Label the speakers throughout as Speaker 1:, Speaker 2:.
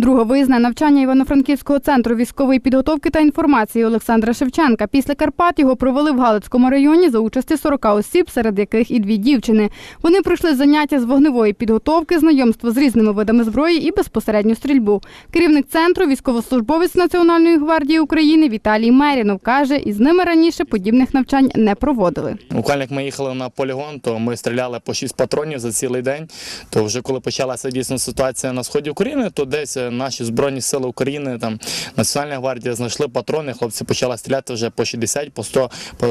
Speaker 1: Друге виїзне навчання Івано-Франківського центру військової підготовки та інформації Олександра Шевченка. Після Карпат його провели в Галицькому районі за участі 40 осіб, серед яких і дві дівчини. Вони пройшли заняття з вогневої підготовки, знайомство з різними видами зброї і безпосередню стрільбу. Керівник центру, військовослужбовець Національної гвардії України Віталій Мерінов каже, із ними раніше подібних навчань не проводили.
Speaker 2: Буквально як ми їхали на полігон, то ми стріляли по 6 патронів за цілий день. То вже коли почалася дійсно ситуація на сході України, то десь е, наші збройні сили України, там Національна гвардія знайшли патрони. Хлопці почали стріляти вже по 60, по 100 е,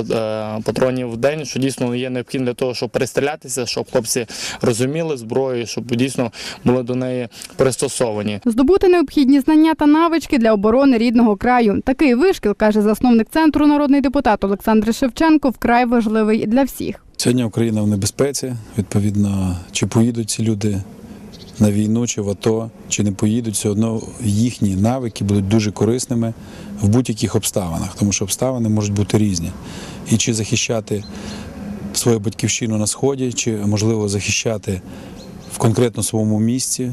Speaker 2: патронів в день, що дійсно є необхідно для того, щоб перестрілятися, щоб хлопці розуміли зброю, щоб дійсно були до неї пристосовані.
Speaker 1: Здобути необхідні знання та навички для оборони рідного краю. Такий вишкіл, каже засновник центру народний депутат Олександр Шевченко, вкрай важливий для всіх.
Speaker 3: Сьогодні Україна в небезпеці. Відповідно, чи поїдуть ці люди на війну, чи в АТО, чи не поїдуть, все одно їхні навики будуть дуже корисними в будь-яких обставинах, тому що обставини можуть бути різні. І чи захищати свою батьківщину на сході, чи можливо захищати в конкретно своєму місці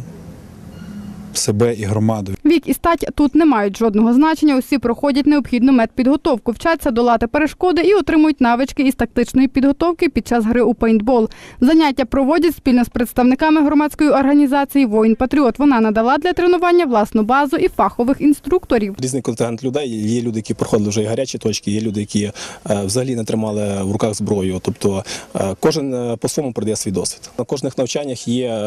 Speaker 3: себе і громаду.
Speaker 1: Вік і стать тут не мають жодного значення. Усі проходять необхідну медпідготовку, вчаться долати перешкоди і отримують навички із тактичної підготовки під час гри у пейнтбол. Заняття проводять спільно з представниками громадської організації Воїн Патріот. Вона надала для тренування власну базу і фахових інструкторів.
Speaker 4: Різний континент людей. Є люди, які проходили вже і гарячі точки, є люди, які е, взагалі не тримали в руках зброю. Тобто е, кожен е, по-своєму передає свій досвід. На кожних навчаннях є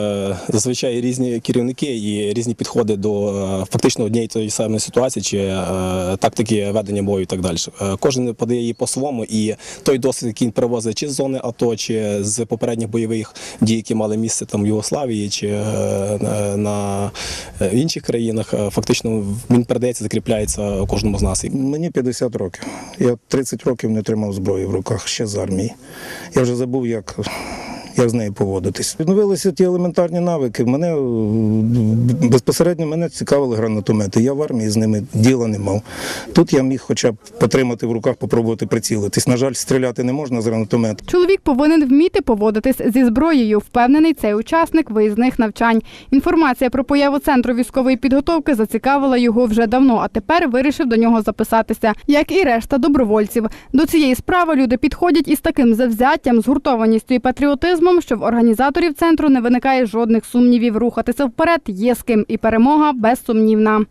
Speaker 4: зазвичай різні керівники і різні підходи до е, фактично однієї тої самої ситуації чи е, тактики ведення бою і так далі. Е, Кожен подає її по-своєму, і той досвід, який він привозить чи з зони АТО, чи з попередніх бойових дій, які мали місце там в Югославії, чи на- інших країнах, фактично він передається, закріпляється кожному з нас.
Speaker 5: Мені 50 років. Я 30 років не тримав зброї в руках ще з армії. Я вже забув, як, як з нею поводитись. Відновилися ті елементарні навики. Мене е, безпосередньо мене цікавили гранатомети. Я в армії з ними діла не мав. Тут я міг хоча б потримати в руках, попробувати прицілитись. На жаль, стріляти не можна з гранатомета.
Speaker 1: Чоловік повинен вміти поводитись зі зброєю. Впевнений цей учасник виїзних навчань. Інформація про появу центру військової підготовки зацікавила його вже давно, а тепер вирішив до нього записатися, як і решта добровольців. До цієї справи люди підходять із таким завзяттям, згуртованістю і патріотизмом, що в організаторів центру не виникає жодних сумнівів. Рухатися вперед є з ким, і перемога безсумнівна.